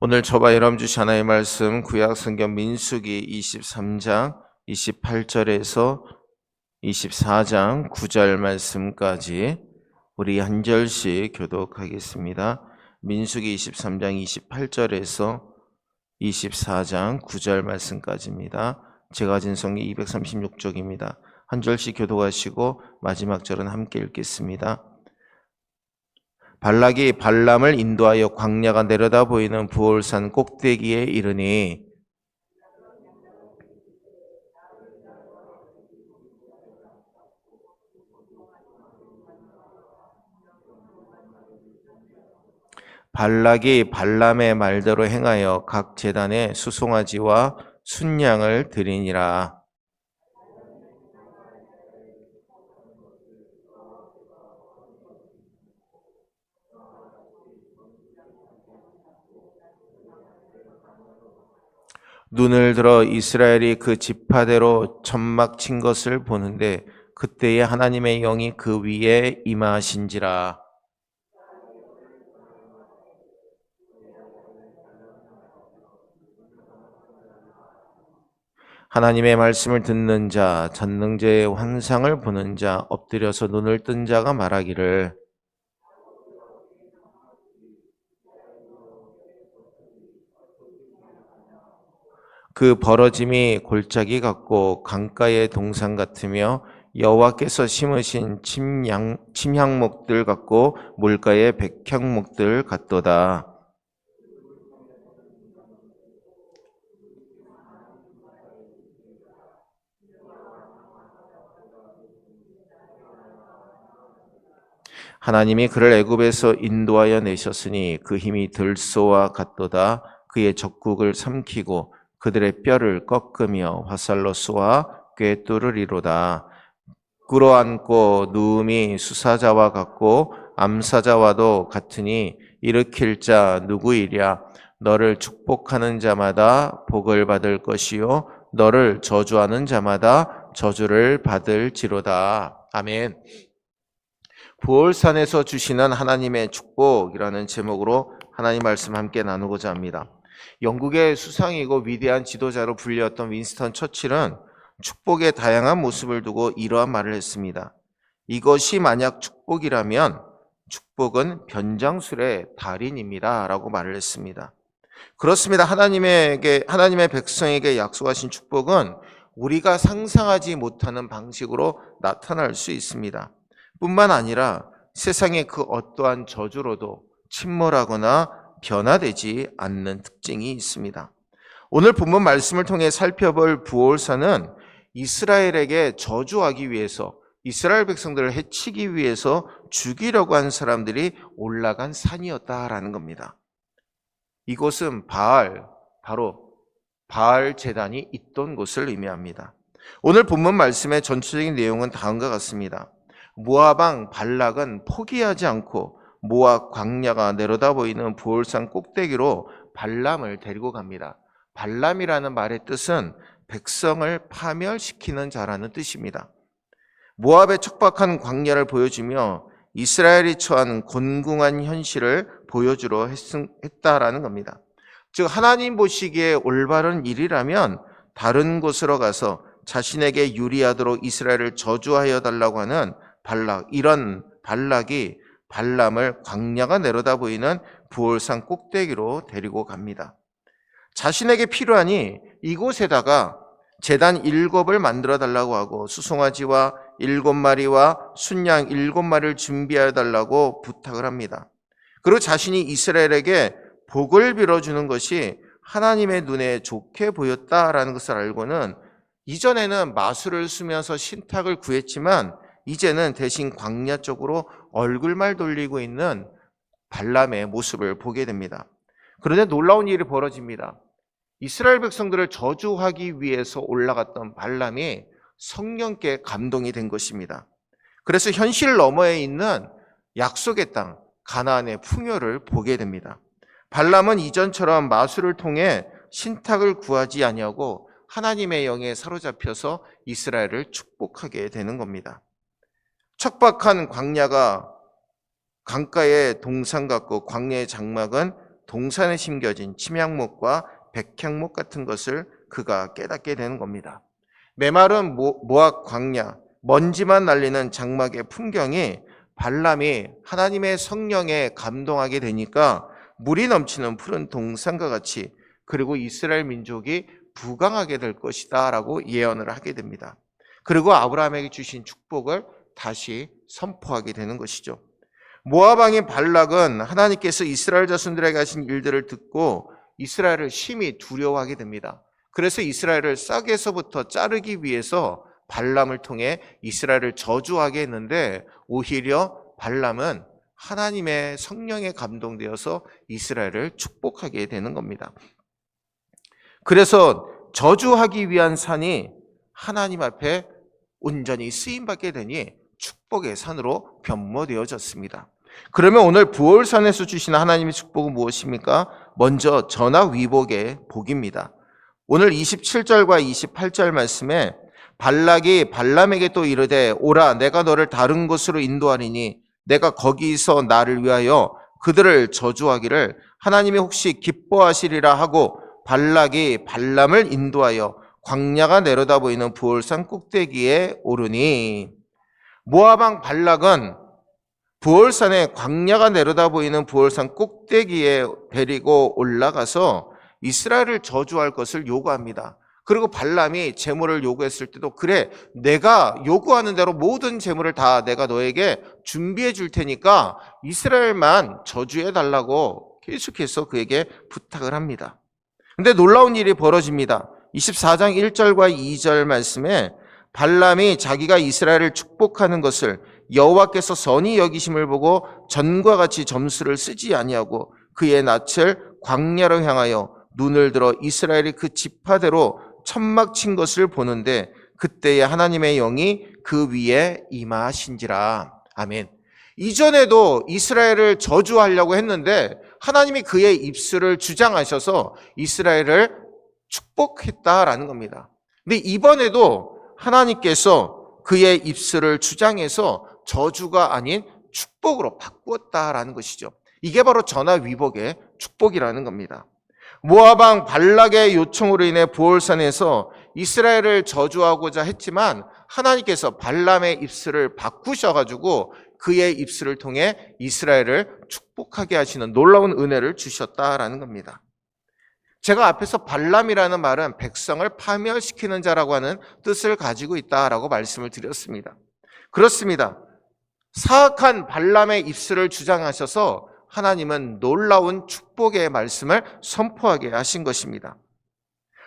오늘 저와 여러분 주신 하나의 말씀 구약 성경 민수기 23장 28절에서 24장 9절 말씀까지 우리 한 절씩 교독하겠습니다. 민수기 23장 28절에서 24장 9절 말씀까지입니다. 제가 가진 성기 236쪽입니다. 한 절씩 교독하시고 마지막 절은 함께 읽겠습니다. 발락이 발람을 인도하여 광야가 내려다 보이는 부올산 꼭대기에 이르니 발락이 발람의 말대로 행하여 각 재단에 수송아지와 순양을 드리니라. 눈을 들어 이스라엘이 그 지파대로 천막 친 것을 보는데 그때에 하나님의 영이 그 위에 임하신지라. 하나님의 말씀을 듣는 자, 전능자의 환상을 보는 자, 엎드려서 눈을 뜬 자가 말하기를 그 벌어짐이 골짜기 같고 강가의 동산 같으며 여호와께서 심으신 침양, 침향목들 같고 물가의 백향목들 같도다. 하나님이 그를 애굽에서 인도하여 내셨으니 그 힘이 들소와 같도다. 그의 적국을 삼키고 그들의 뼈를 꺾으며 화살로 쏘아 꿰뚫으리로다. 끌어안고 누움이 수사자와 같고 암사자와도 같으니 일으킬 자 누구이랴 너를 축복하는 자마다 복을 받을 것이요 너를 저주하는 자마다 저주를 받을지로다. 아멘. 부월산에서 주시는 하나님의 축복이라는 제목으로 하나님 말씀 함께 나누고자 합니다. 영국의 수상이고 위대한 지도자로 불렸던 윈스턴 처칠은 축복의 다양한 모습을 두고 이러한 말을 했습니다. 이것이 만약 축복이라면 축복은 변장술의 달인입니다. 라고 말을 했습니다. 그렇습니다. 하나님에게, 하나님의 백성에게 약속하신 축복은 우리가 상상하지 못하는 방식으로 나타날 수 있습니다. 뿐만 아니라 세상의 그 어떠한 저주로도 침몰하거나 변화되지 않는 특징이 있습니다. 오늘 본문 말씀을 통해 살펴볼 부올산은 이스라엘에게 저주하기 위해서 이스라엘 백성들을 해치기 위해서 죽이려고 한 사람들이 올라간 산이었다라는 겁니다. 이곳은 바알, 바로 바알 재단이 있던 곳을 의미합니다. 오늘 본문 말씀의 전체적인 내용은 다음과 같습니다. 모아방 발락은 포기하지 않고 모압 광야가 내려다 보이는 부올산 꼭대기로 발람을 데리고 갑니다. 발람이라는 말의 뜻은 백성을 파멸시키는 자라는 뜻입니다. 모압의 척박한 광야를 보여주며 이스라엘이 처한 곤궁한 현실을 보여주려 했다라는 겁니다. 즉 하나님 보시기에 올바른 일이라면 다른 곳으로 가서 자신에게 유리하도록 이스라엘을 저주하여 달라고 하는 발락 이런 발락이 발람을 광야가 내려다 보이는 부월산 꼭대기로 데리고 갑니다. 자신에게 필요하니 이곳에다가 재단 일곱을 만들어 달라고 하고 수송아지와 일곱 마리와 순양 일곱 마리를 준비하여 달라고 부탁을 합니다. 그리고 자신이 이스라엘에게 복을 빌어주는 것이 하나님의 눈에 좋게 보였다라는 것을 알고는 이전에는 마술을 쓰면서 신탁을 구했지만 이제는 대신 광야 쪽으로 얼굴만 돌리고 있는 발람의 모습을 보게 됩니다. 그런데 놀라운 일이 벌어집니다. 이스라엘 백성들을 저주하기 위해서 올라갔던 발람이 성령께 감동이 된 것입니다. 그래서 현실 너머에 있는 약속의 땅 가나안의 풍요를 보게 됩니다. 발람은 이전처럼 마술을 통해 신탁을 구하지 아니하고 하나님의 영에 사로잡혀서 이스라엘을 축복하게 되는 겁니다. 척박한 광야가 강가의 동산 같고 광야의 장막은 동산에 심겨진 침향목과 백향목 같은 것을 그가 깨닫게 되는 겁니다. 메마른 모- 모압 광야, 먼지만 날리는 장막의 풍경이 발람이 하나님의 성령에 감동하게 되니까 물이 넘치는 푸른 동산과 같이 그리고 이스라엘 민족이 부강하게 될 것이다 라고 예언을 하게 됩니다. 그리고 아브라함에게 주신 축복을 다시 선포하게 되는 것이죠. 왕인 발락은 하나님께서 이스라엘 자손들에게 하신 일들을 듣고 이스라엘을 심히 두려워하게 됩니다. 그래서 이스라엘을 싹에서부터 자르기 위해서 발람을 통해 이스라엘을 저주하게 했는데 오히려 발람은 하나님의 성령에 감동되어서 이스라엘을 축복하게 되는 겁니다. 그래서 저주하기 위한 산이 하나님 앞에 온전히 쓰임 받게 되니 축복의 산으로 변모되어졌습니다. 그러면 오늘 부월산에서 주시는 하나님의 축복은 무엇입니까? 먼저 전화 위복의 복입니다. 오늘 27절과 28절 말씀에 발락이 발람에게 또 이르되 오라 내가 너를 다른 곳으로 인도하리니 내가 거기서 나를 위하여 그들을 저주하기를 하나님이 혹시 기뻐하시리라 하고 발락이 발람을 인도하여 광야가 내려다 보이는 부월산 꼭대기에 오르니 모아방 발락은 부월산에 광야가 내려다 보이는 부월산 꼭대기에 데리고 올라가서 이스라엘을 저주할 것을 요구합니다. 그리고 발람이 재물을 요구했을 때도 그래 내가 요구하는 대로 모든 재물을 다 내가 너에게 준비해 줄 테니까 이스라엘만 저주해 달라고 계속해서 그에게 부탁을 합니다. 근데 놀라운 일이 벌어집니다. 24장 1절과 2절 말씀에 발람이 자기가 이스라엘을 축복하는 것을 여호와께서 선히 여기심을 보고 전과 같이 점수를 쓰지 아니하고 그의 낯을 광야로 향하여 눈을 들어 이스라엘이 그 지파대로 천막 친 것을 보는데 그때에 하나님의 영이 그 위에 임하신지라. 아멘. 이전에도 이스라엘을 저주하려고 했는데 하나님이 그의 입술을 주장하셔서 이스라엘을 축복했다라는 겁니다. 근데 이번에도 하나님께서 그의 입술을 주장해서 저주가 아닌 축복으로 바꾸었다라는 것이죠. 이게 바로 전화 위복의 축복이라는 겁니다. 모아방 발락의 요청으로 인해 부올산에서 이스라엘을 저주하고자 했지만 하나님께서 발람의 입술을 바꾸셔가지고 그의 입술을 통해 이스라엘을 축복하게 하시는 놀라운 은혜를 주셨다라는 겁니다. 제가 앞에서 발람이라는 말은 백성을 파멸시키는 자라고 하는 뜻을 가지고 있다라고 말씀을 드렸습니다. 그렇습니다. 사악한 발람의 입술을 주장하셔서 하나님은 놀라운 축복의 말씀을 선포하게 하신 것입니다.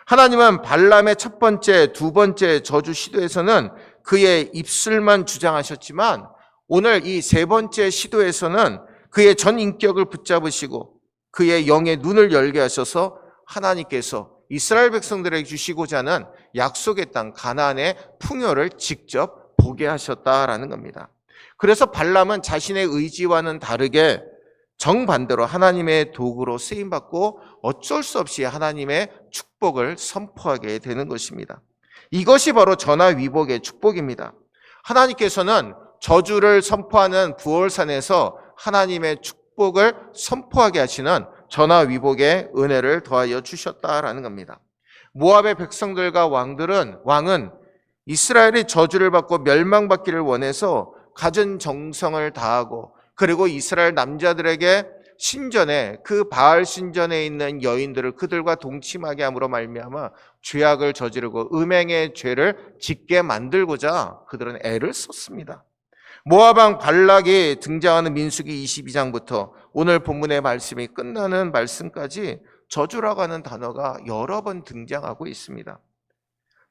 하나님은 발람의 첫 번째, 두 번째 저주 시도에서는 그의 입술만 주장하셨지만 오늘 이 세 번째 시도에서는 그의 전 인격을 붙잡으시고 그의 영의 눈을 열게 하셔서 하나님께서 이스라엘 백성들에게 주시고자 하는 약속의 땅 가나안의 풍요를 직접 보게 하셨다라는 겁니다. 그래서 발람은 자신의 의지와는 다르게 정반대로 하나님의 도구로 쓰임 받고 어쩔 수 없이 하나님의 축복을 선포하게 되는 것입니다. 이것이 바로 전화 위복의 축복입니다. 하나님께서는 저주를 선포하는 부월산에서 하나님의 축복을 선포하게 하시는 전화 위복의 은혜를 더하여 주셨다라는 겁니다. 모압의 백성들과 왕들은 왕은 이스라엘이 저주를 받고 멸망받기를 원해서 가진 정성을 다하고 그리고 이스라엘 남자들에게 신전에 그 바알 신전에 있는 여인들을 그들과 동침하게 함으로 말미암아 죄악을 저지르고 음행의 죄를 짓게 만들고자 그들은 애를 썼습니다. 모아방 발락이 등장하는 민수기 22장부터 오늘 본문의 말씀이 끝나는 말씀까지 저주라고 하는 단어가 여러 번 등장하고 있습니다.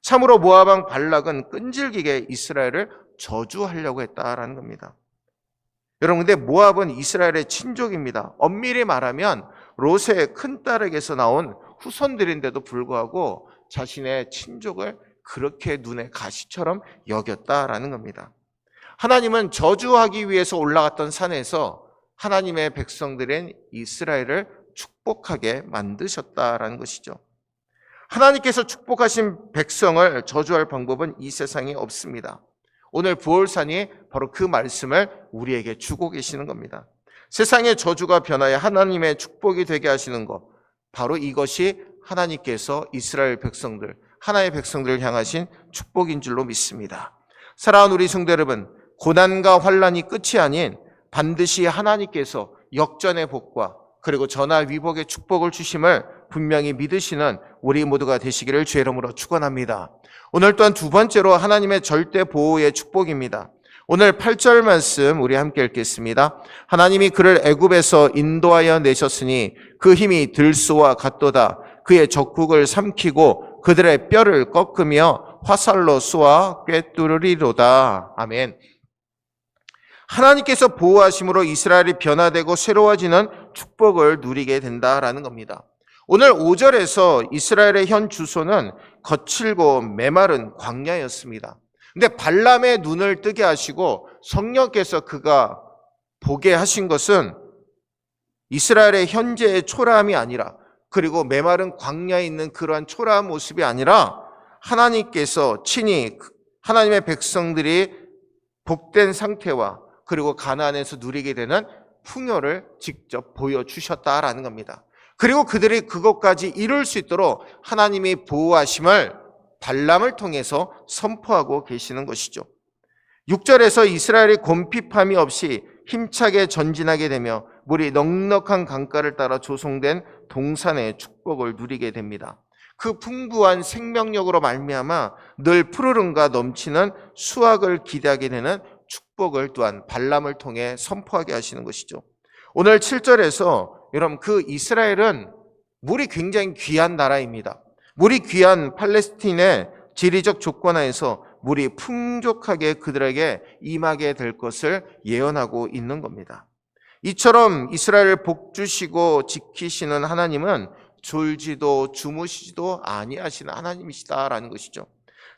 참으로 모아방 발락은 끈질기게 이스라엘을 저주하려고 했다라는 겁니다. 여러분, 근데 모압은 이스라엘의 친족입니다. 엄밀히 말하면 롯의 큰 딸에게서 나온 후손들인데도 불구하고 자신의 친족을 그렇게 눈에 가시처럼 여겼다라는 겁니다. 하나님은 저주하기 위해서 올라갔던 산에서 하나님의 백성들인 이스라엘을 축복하게 만드셨다라는 것이죠. 하나님께서 축복하신 백성을 저주할 방법은 이 세상에 없습니다. 오늘 부월산이 바로 그 말씀을 우리에게 주고 계시는 겁니다. 세상의 저주가 변하여 하나님의 축복이 되게 하시는 것. 바로 이것이 하나님께서 이스라엘 백성들, 하나의 백성들을 향하신 축복인 줄로 믿습니다. 사랑하는 우리 성도 여러분, 고난과 환란이 끝이 아닌 반드시 하나님께서 역전의 복과 그리고 전화 위복의 축복을 주심을 분명히 믿으시는 우리 모두가 되시기를 주의 이름으로 축원합니다. 오늘 또한 두 번째로 하나님의 절대 보호의 축복입니다. 오늘 8절 말씀 우리 함께 읽겠습니다. 하나님이 그를 애굽에서 인도하여 내셨으니 그 힘이 들소와 같도다. 그의 적국을 삼키고 그들의 뼈를 꺾으며 화살로 쏘아 꿰뚫으리로다. 아멘. 하나님께서 보호하심으로 이스라엘이 변화되고 새로워지는 축복을 누리게 된다라는 겁니다. 오늘 5절에서 이스라엘의 현 주소는 거칠고 메마른 광야였습니다. 근데 발람의 눈을 뜨게 하시고 성령께서 그가 보게 하신 것은 이스라엘의 현재의 초라함이 아니라 그리고 메마른 광야에 있는 그러한 초라한 모습이 아니라 하나님께서 친히 하나님의 백성들이 복된 상태와 그리고 가나안에서 누리게 되는 풍요를 직접 보여주셨다라는 겁니다. 그리고 그들이 그것까지 이룰 수 있도록 하나님이 보호하심을 발람을 통해서 선포하고 계시는 것이죠. 6절에서 이스라엘이 곰핍함이 없이 힘차게 전진하게 되며 물이 넉넉한 강가를 따라 조성된 동산의 축복을 누리게 됩니다. 그 풍부한 생명력으로 말미암아 늘 푸르름과 넘치는 수확을 기대하게 되는 축복을 또한 발람을 통해 선포하게 하시는 것이죠. 오늘 7절에서 여러분 그 이스라엘은 물이 굉장히 귀한 나라입니다. 물이 귀한 팔레스틴의 지리적 조건 하에서 물이 풍족하게 그들에게 임하게 될 것을 예언하고 있는 겁니다. 이처럼 이스라엘을 복주시고 지키시는 하나님은 졸지도 주무시지도 아니하시는 하나님이시다라는 것이죠.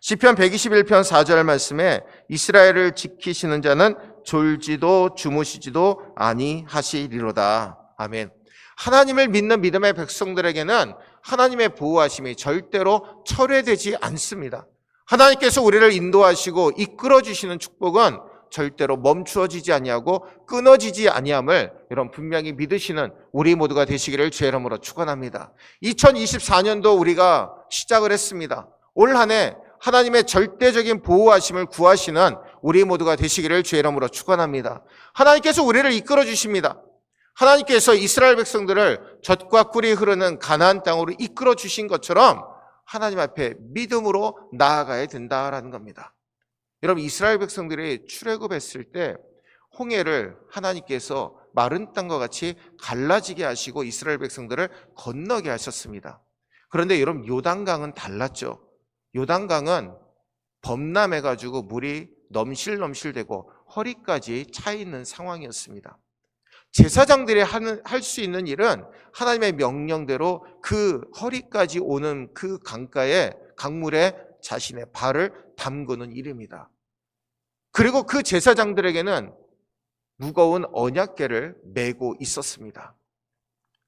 시편 121편 4절 말씀에 이스라엘을 지키시는 자는 졸지도 주무시지도 아니하시리로다. 아멘. 하나님을 믿는 믿음의 백성들에게는 하나님의 보호하심이 절대로 철회되지 않습니다. 하나님께서 우리를 인도하시고 이끌어 주시는 축복은 절대로 멈추어지지 아니하고 끊어지지 아니함을 여러분 분명히 믿으시는 우리 모두가 되시기를 주의 이름으로 축원합니다. 2024년도 우리가 시작을 했습니다. 올 한해 하나님의 절대적인 보호하심을 구하시는 우리 모두가 되시기를 주의 이름으로 축원합니다. 하나님께서 우리를 이끌어 주십니다. 하나님께서 이스라엘 백성들을 젖과 꿀이 흐르는 가나안 땅으로 이끌어 주신 것처럼 하나님 앞에 믿음으로 나아가야 된다라는 겁니다. 여러분 이스라엘 백성들이 출애굽했을 때 홍해를 하나님께서 마른 땅과 같이 갈라지게 하시고 이스라엘 백성들을 건너게 하셨습니다. 그런데 여러분 요단강은 달랐죠. 요단강은 범람해 가지고 물이 넘실넘실되고 허리까지 차 있는 상황이었습니다. 제사장들이 할 수 있는 일은 하나님의 명령대로 그 허리까지 오는 그 강가에 강물에 자신의 발을 담그는 일입니다. 그리고 그 제사장들에게는 무거운 언약계를 메고 있었습니다.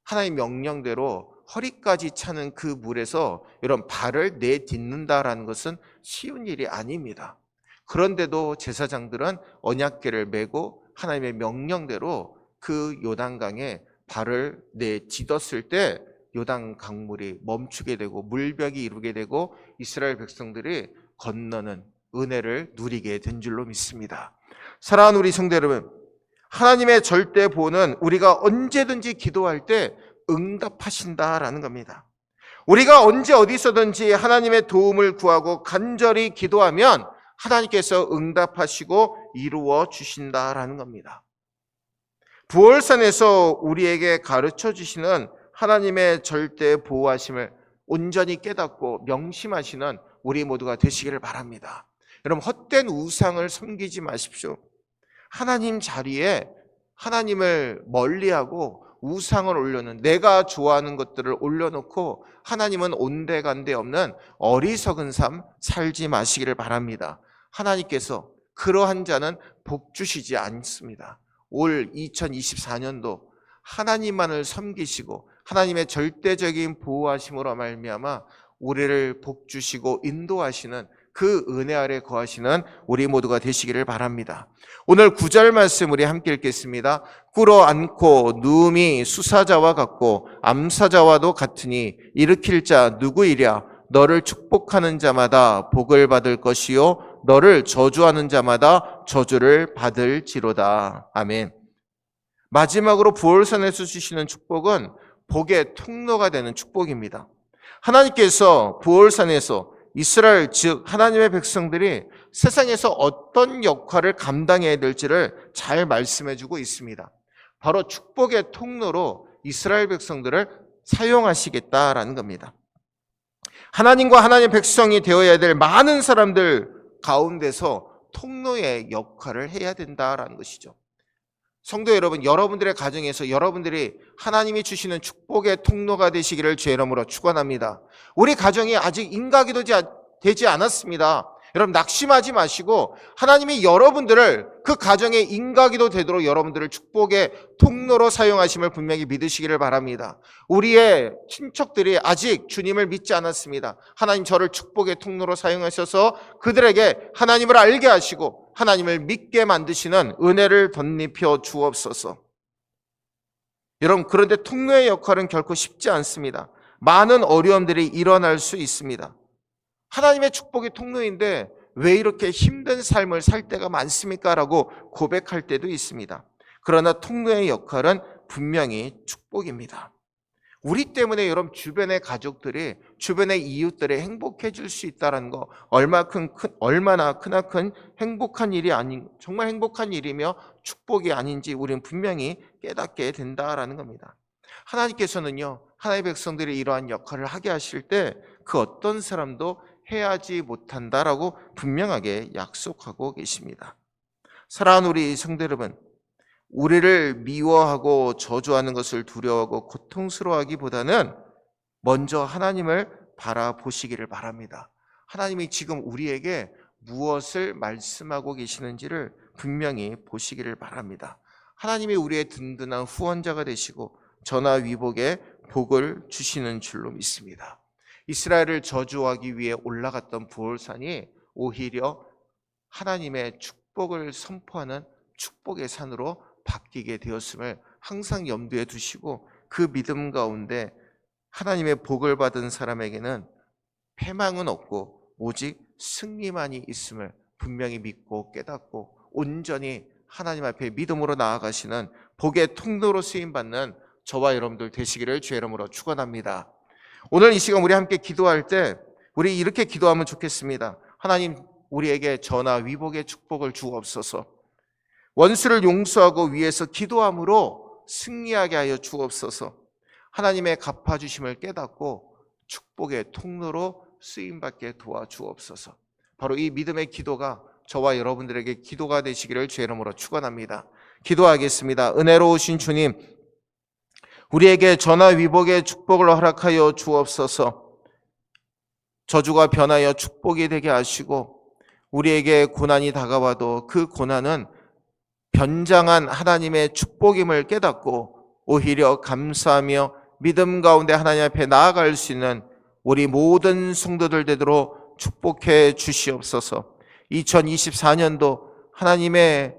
하나님 명령대로 허리까지 차는 그 물에서 이런 발을 내딛는다라는 것은 쉬운 일이 아닙니다. 그런데도 제사장들은 언약계를 메고 하나님의 명령대로 그 요단강에 발을 내딛었을 때 요단 강물이 멈추게 되고 물벽이 이루게 되고 이스라엘 백성들이 건너는 은혜를 누리게 된 줄로 믿습니다. 사랑하는 우리 성도 여러분, 하나님의 절대 보는 우리가 언제든지 기도할 때 응답하신다라는 겁니다. 우리가 언제 어디서든지 하나님의 도움을 구하고 간절히 기도하면 하나님께서 응답하시고 이루어 주신다라는 겁니다. 부월산에서 우리에게 가르쳐 주시는 하나님의 절대 보호하심을 온전히 깨닫고 명심하시는 우리 모두가 되시기를 바랍니다. 여러분 헛된 우상을 섬기지 마십시오. 하나님 자리에 하나님을 멀리하고 우상을 올려는 내가 좋아하는 것들을 올려놓고 하나님은 온데간데 없는 어리석은 삶 살지 마시기를 바랍니다. 하나님께서 그러한 자는 복 주시지 않습니다. 올 2024년도 하나님만을 섬기시고 하나님의 절대적인 보호하심으로 말미암아 우리를 복 주시고 인도하시는 그 은혜 아래 거하시는 우리 모두가 되시기를 바랍니다. 오늘 구절 말씀 우리 함께 읽겠습니다. 꿇어 앉고 누움이 수사자와 같고 암사자와도 같으니 일으킬 자 누구이랴 너를 축복하는 자마다 복을 받을 것이요 너를 저주하는 자마다 저주를 받을지로다. 아멘. 마지막으로 부월선에서 주시는 축복은 복의 통로가 되는 축복입니다. 하나님께서 부월산에서 이스라엘 즉 하나님의 백성들이 세상에서 어떤 역할을 감당해야 될지를 잘 말씀해 주고 있습니다. 바로 축복의 통로로 이스라엘 백성들을 사용하시겠다라는 겁니다. 하나님과 하나님의 백성이 되어야 될 많은 사람들 가운데서 통로의 역할을 해야 된다라는 것이죠. 성도 여러분, 여러분들의 가정에서 여러분들이 하나님이 주시는 축복의 통로가 되시기를 주의 이름으로 축원합니다. 우리 가정이 아직 인각이 되지, 되지 않았습니다. 여러분 낙심하지 마시고 하나님이 여러분들을 그 가정의 인가기도 되도록 여러분들을 축복의 통로로 사용하심을 분명히 믿으시기를 바랍니다. 우리의 친척들이 아직 주님을 믿지 않았습니다. 하나님 저를 축복의 통로로 사용하셔서 그들에게 하나님을 알게 하시고 하나님을 믿게 만드시는 은혜를 덧입혀 주옵소서. 여러분 그런데 통로의 역할은 결코 쉽지 않습니다. 많은 어려움들이 일어날 수 있습니다. 하나님의 축복이 통로인데 왜 이렇게 힘든 삶을 살 때가 많습니까? 라고 고백할 때도 있습니다. 그러나 통로의 역할은 분명히 축복입니다. 우리 때문에 여러분 주변의 가족들이 주변의 이웃들이 행복해질 수 있다는 거 얼마큼 큰 얼마나 크나큰 행복한 일이 아닌 정말 행복한 일이며 축복이 아닌지 우리는 분명히 깨닫게 된다라는 겁니다. 하나님께서는요 하나님의 백성들이 이러한 역할을 하게 하실 때 그 어떤 사람도 해야지 못한다라고 분명하게 약속하고 계십니다. 사랑하는 우리 성도 여러분, 우리를 미워하고 저주하는 것을 두려워하고 고통스러워하기보다는 먼저 하나님을 바라보시기를 바랍니다. 하나님이 지금 우리에게 무엇을 말씀하고 계시는지를 분명히 보시기를 바랍니다. 하나님이 우리의 든든한 후원자가 되시고 전화 위복에 복을 주시는 줄로 믿습니다. 이스라엘을 저주하기 위해 올라갔던 부올산이 오히려 하나님의 축복을 선포하는 축복의 산으로 바뀌게 되었음을 항상 염두에 두시고 그 믿음 가운데 하나님의 복을 받은 사람에게는 패망은 없고 오직 승리만이 있음을 분명히 믿고 깨닫고 온전히 하나님 앞에 믿음으로 나아가시는 복의 통로로 쓰임 받는 저와 여러분들 되시기를 주의 이름으로 축원합니다. 오늘 이 시간 우리 함께 기도할 때 우리 이렇게 기도하면 좋겠습니다. 하나님 우리에게 전하 위복의 축복을 주옵소서. 원수를 용서하고 위에서 기도함으로 승리하게 하여 주옵소서. 하나님의 갚아 주심을 깨닫고 축복의 통로로 쓰임 받게 도와주옵소서. 바로 이 믿음의 기도가 저와 여러분들에게 기도가 되시기를 주의 이름으로 축원합니다. 기도하겠습니다. 은혜로우신 주님 우리에게 전화 위복의 축복을 허락하여 주옵소서. 저주가 변하여 축복이 되게 하시고 우리에게 고난이 다가와도 그 고난은 변장한 하나님의 축복임을 깨닫고 오히려 감사하며 믿음 가운데 하나님 앞에 나아갈 수 있는 우리 모든 성도들 되도록 축복해 주시옵소서. 2024년도 하나님의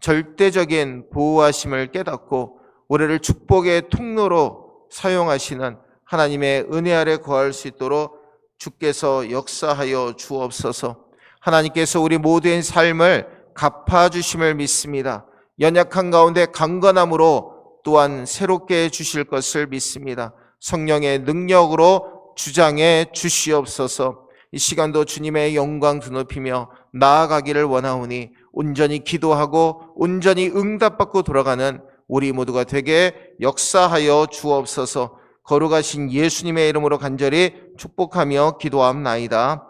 절대적인 보호하심을 깨닫고 우리를 축복의 통로로 사용하시는 하나님의 은혜 아래 거할 수 있도록 주께서 역사하여 주옵소서. 하나님께서 우리 모두의 삶을 갚아주심을 믿습니다. 연약한 가운데 강건함으로 또한 새롭게 해주실 것을 믿습니다. 성령의 능력으로 주장해 주시옵소서. 이 시간도 주님의 영광 드높이며 나아가기를 원하오니 온전히 기도하고 온전히 응답받고 돌아가는 우리 모두가 되게 역사하여 주옵소서 거룩하신 예수님의 이름으로 간절히 축복하며 기도함나이다.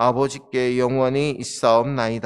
아버지께 영원히 있사옵나이다.